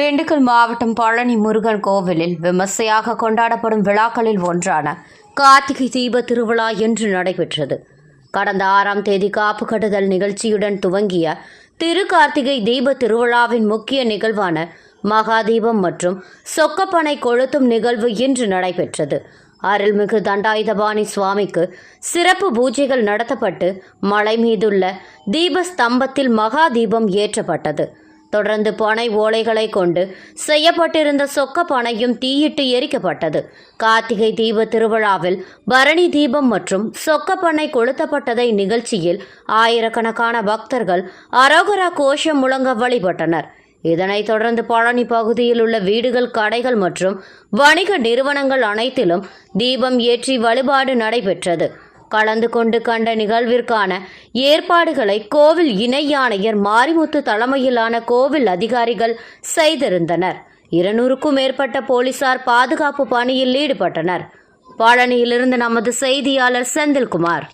திண்டுக்கல் மாவட்டம் பழனி முருகன் கோவிலில் விமர்சையாக கொண்டாடப்படும் விழாக்களில் ஒன்றான கார்த்திகை தீப திருவிழா இன்று நடைபெற்றது. கடந்த ஆறாம் தேதி காப்பு கட்டுதல் நிகழ்ச்சியுடன் துவங்கிய திரு கார்த்திகை தீப திருவிழாவின் முக்கிய நிகழ்வான மகாதீபம் மற்றும் சொக்கப்பனை கொளுத்தும் நிகழ்வு இன்று நடைபெற்றது. அருள்மிகு தண்டாயுதபாணி சுவாமிக்கு சிறப்பு பூஜைகள் நடத்தப்பட்டு மலை மீதுள்ள தீபஸ்தம்பத்தில் மகாதீபம் ஏற்றப்பட்டது. தொடர்ந்து பனை ஓலைகளை கொண்டு செய்யப்பட்டிருந்த சொக்க பனையும் தீயிட்டு எரிக்கப்பட்டது. கார்த்திகை தீப திருவிழாவில் பரணி தீபம் மற்றும் சொக்கப்பனை கொளுத்தப்பட்டதை நிகழ்ச்சியில் ஆயிரக்கணக்கான பக்தர்கள் அரோகரா கோஷம் முழங்க வழிபட்டனர். இதனைத் தொடர்ந்து பழனி பகுதியில் உள்ள வீடுகள் கடைகள் மற்றும் வணிக நிறுவனங்கள் அனைத்திலும் தீபம் ஏற்றி வழிபாடு நடைபெற்றது. கலந்து கொண்டு கண்ட நிகழ்விற்கான ஏற்பாடுகளை கோவில் இணை ஆணையர் மாரிமுத்து தலைமையிலான கோவில் அதிகாரிகள் செய்திருந்தனர். இருநூறுக்கும் மேற்பட்ட போலீசார் பாதுகாப்பு பணியில் ஈடுபட்டனர். பழனியிலிருந்து நமது செய்தியாளர் செந்தில்குமார்.